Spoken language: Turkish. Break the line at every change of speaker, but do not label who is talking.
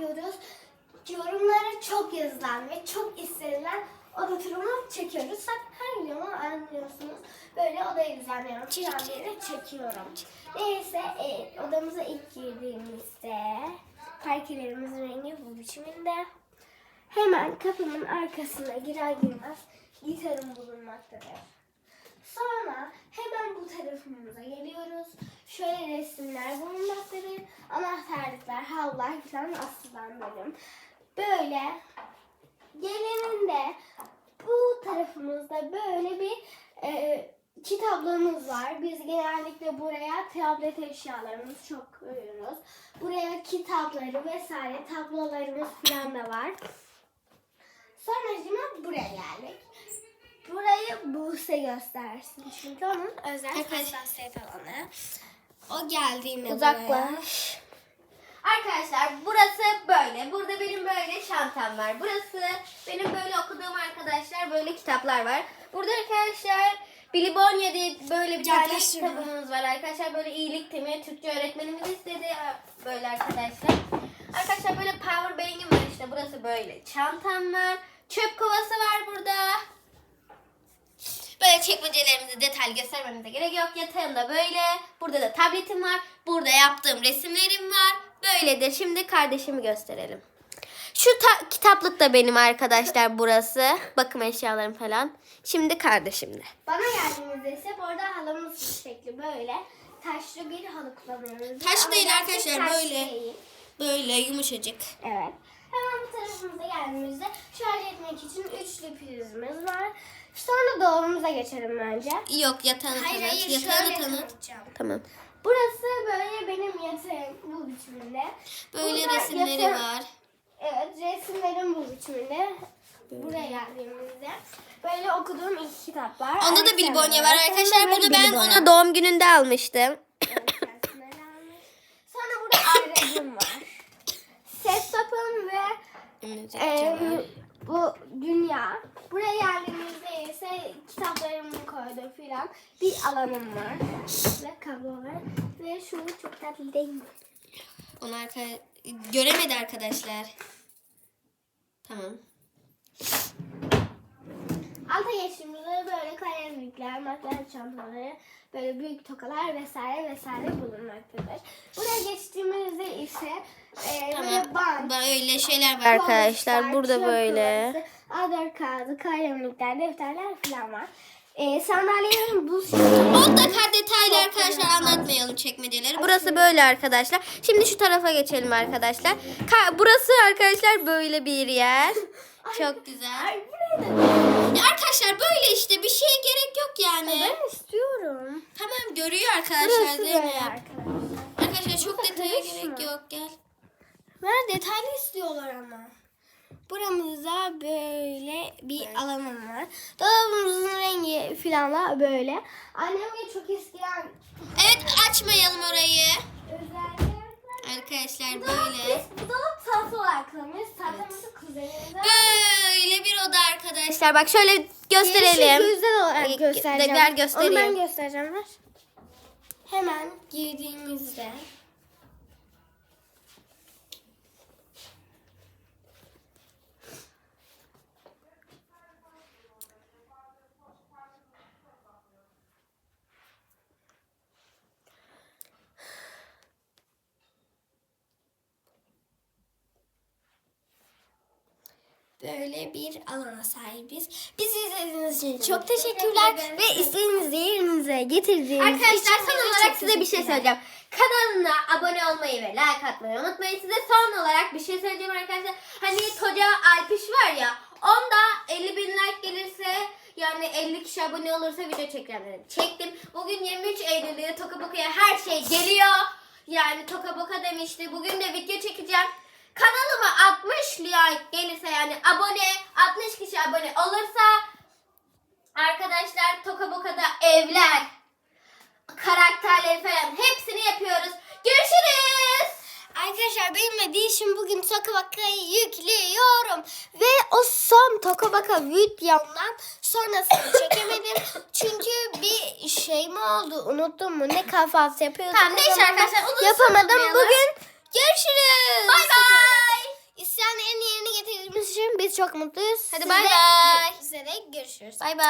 yapıyoruz? Yorumlara çok yazılan ve çok istenilen oda turunu çekiyoruz. Her videomu anlıyorsunuz. Böyle odayı düzenliyorum. Çiğnemleri çekiyorum. Neyse e, odamıza ilk girdiğimizde parkelerimizin rengi bu biçiminde. Hemen kapımın arkasına girer girmez gitarım bulunmaktadır. Sonra hemen bu tarafımıza geliyoruz. Şöyle bulunmaktadır. Anahtarlıklar, havlular falan asılan bölüm. Böyle geleninde bu tarafımızda böyle bir e, kitaplığımız var. Biz genellikle buraya tablet eşyalarımızı çok koyuyoruz. Buraya kitapları vesaire tablolarımız falan da var. Sonra buraya geldik. Burayı Buse göstersin çünkü onun özel hassasiyet alanı. O geldiğinde
Uzaklaş. Arkadaşlar burası böyle. Burada benim böyle çantam var. Burası benim böyle okuduğum arkadaşlar böyle kitaplar var. Burada arkadaşlar Billy Bonnie diye böyle bir tane kitabımız var arkadaşlar. Böyle iyilik temi Türkçe öğretmenimiz istedi böyle arkadaşlar. Arkadaşlar böyle power bank'im var işte burası böyle. Çantam var. Çöp kovası var burada. Böyle çekmecelerimizi detaylı göstermemize gerek yok. Yatağımda böyle. Burada da tabletim var. Burada yaptığım resimlerim var. Böyledir. Şimdi kardeşimi gösterelim. Şu ta- kitaplık da benim arkadaşlar burası. Bakım eşyalarım falan. Şimdi kardeşimde.
Bana geldiğimizde ise burada halımız şekli böyle. Taşlı bir halı kullanıyoruz.
Taş
Ama
değil
gerçek
arkadaşlar,
taş
böyle.
değil.
Böyle yumuşacık.
Evet. Hemen bu tarafımıza geldiğimizde şarj etmek için üçlü prizimiz var. Sonra dolabımıza geçelim bence.
Yok yatağını
Hayır
tanıt.
hayır
Yatağını tanıt. Tamam.
Burası böyle benim yatağım bu biçiminde.
Böyle
Burada
resimleri
yatağım-
var.
Evet resimlerim bu biçiminde. Buraya geldiğimizde böyle okuduğum iki kitap var.
Onda da Billy Bonnie var arkadaşlar. Bunu ben
Bonnie.
ona doğum gününde almıştım.
Sonra burada ayracım var. Ses topum ve e, bu dünya. Buraya geldiğimizde ise kitaplarımı koydum filan bir alanım var. Ve kablo var. Ve şu çok tatlı değil mi?
Onu arka... göremedi arkadaşlar. Tamam.
Alta geçtiğimizde böyle kalemlikler, makyaj çantaları, böyle büyük tokalar vesaire vesaire bulunmaktadır. Buraya geçtiğimizde ise e, böyle
Tamam.
bant,
Böyle şeyler var arkadaşlar. Burada böyle.
Kovası, A4 kağıdı, kalemlikler, defterler falan var. E, sandalyelerin
da kadar detaylı arkadaşlar anlatmayalım çekmeceleri. Burası böyle arkadaşlar. Şimdi şu tarafa geçelim arkadaşlar. Ka- burası arkadaşlar böyle bir yer. Çok güzel.
Ay buraya da
Ya arkadaşlar böyle işte bir şeye gerek yok yani.
ben istiyorum.
Tamam görüyor arkadaşlar
Burası
değil
böyle
mi?
arkadaşlar.
Arkadaşlar çok detaya gerek yok gel.
Ben detaylı istiyorlar ama. Buramızda böyle bir alanım var. Dolabımızın rengi falan da böyle. Annemle çok eskiden
Evet açmayalım orayı.
özellikle
Arkadaşlar
bu
böyle.
biz bu dolap tahta olarak kullanıyoruz. Tahtamızı kuzenimize
Böyle bir oda arkadaşlar. Bak şöyle gösterelim.
yüzden olarak
Ee,
göstereceğim.
ver göstereyim.
Onu ben göstereceğim ver. Hemen girdiğimizde böyle bir alana sahibiz. Bizi izlediğiniz için çok teşekkürler ve istediğiniz yerinize getirdiğiniz
Arkadaşlar
için
son olarak
çok
size bir şey
teşekkürler.
söyleyeceğim. Kanalına abone olmayı ve like atmayı unutmayın. Size son olarak bir şey söyleyeceğim arkadaşlar. Hani Toca Alpiş var ya onda 50 bin like gelirse yani 50 kişi abone olursa video çekeceğim dedim. Çektim. Bugün 23 Eylül'de Toka Boka'ya her şey geliyor. Yani Toka Boka demişti. Bugün de video çekeceğim. Kanalıma 60 like gelirse yani abone 60 kişi abone olursa arkadaşlar Toka Boka'da evler karakterleri falan hepsini yapıyoruz. Görüşürüz.
Arkadaşlar de işim bugün Toka Baka'yı yüklüyorum. Ve o son Toka Baka videomdan sonrasını çekemedim. Çünkü bir şey mi oldu unuttum mu? Ne kahvaltı yapıyordum.
Tamam, neyse arkadaşlar, onu
Yapamadım.
unutmayalım.
Bugün görüşürüz.
Bay bay.
Çok mutluyuz.
Hadi bay bay.
Üzere görüşürüz.
Bay bay.